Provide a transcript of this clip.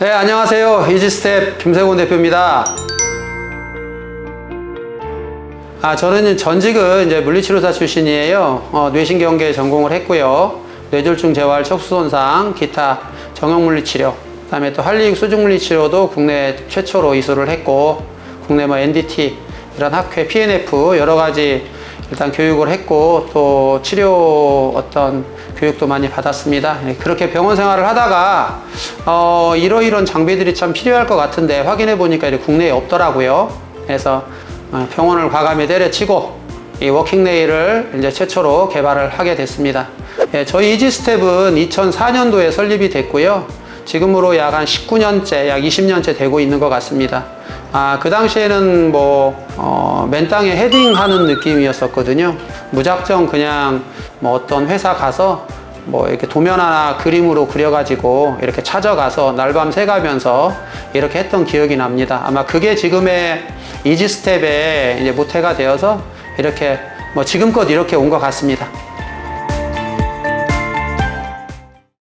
네, 안녕하세요. 이지스텝 김세곤 대표입니다. 아, 저는 전직은 이제 물리치료사 출신이에요. 어, 뇌신경계 전공을 했고요. 뇌졸중 재활, 척수손상, 기타 정형물리치료, 그다음에 또 한리익 수중물리치료도 국내 최초로 이수를 했고, 국내 뭐 NDT 이런 학회, PNF 여러 가지 일단 교육을 했고 또 치료 어떤 교육도 많이 받았습니다. 예, 그렇게 병원 생활을 하다가 어, 이러이런 장비들이 참 필요할 것 같은데 확인해 보니까 국내에 없더라고요. 그래서 어, 병원을 과감히 때려치고 이 워킹 네일을 이제 최초로 개발을 하게 됐습니다. 예, 저희 이지스텝은 2004년도에 설립이 됐고요. 지금으로 약 한 19년째, 약 20년째 되고 있는 것 같습니다. 아, 그 당시에는 뭐, 어, 맨 땅에 헤딩 하는 느낌이었었거든요. 무작정 그냥 뭐 어떤 회사 가서 뭐 이렇게 도면 하나 그림으로 그려가지고 이렇게 찾아가서 날밤 새가면서 이렇게 했던 기억이 납니다. 아마 그게 지금의 이지 스텝의 이제 모태가 되어서 이렇게 뭐 지금껏 이렇게 온 것 같습니다.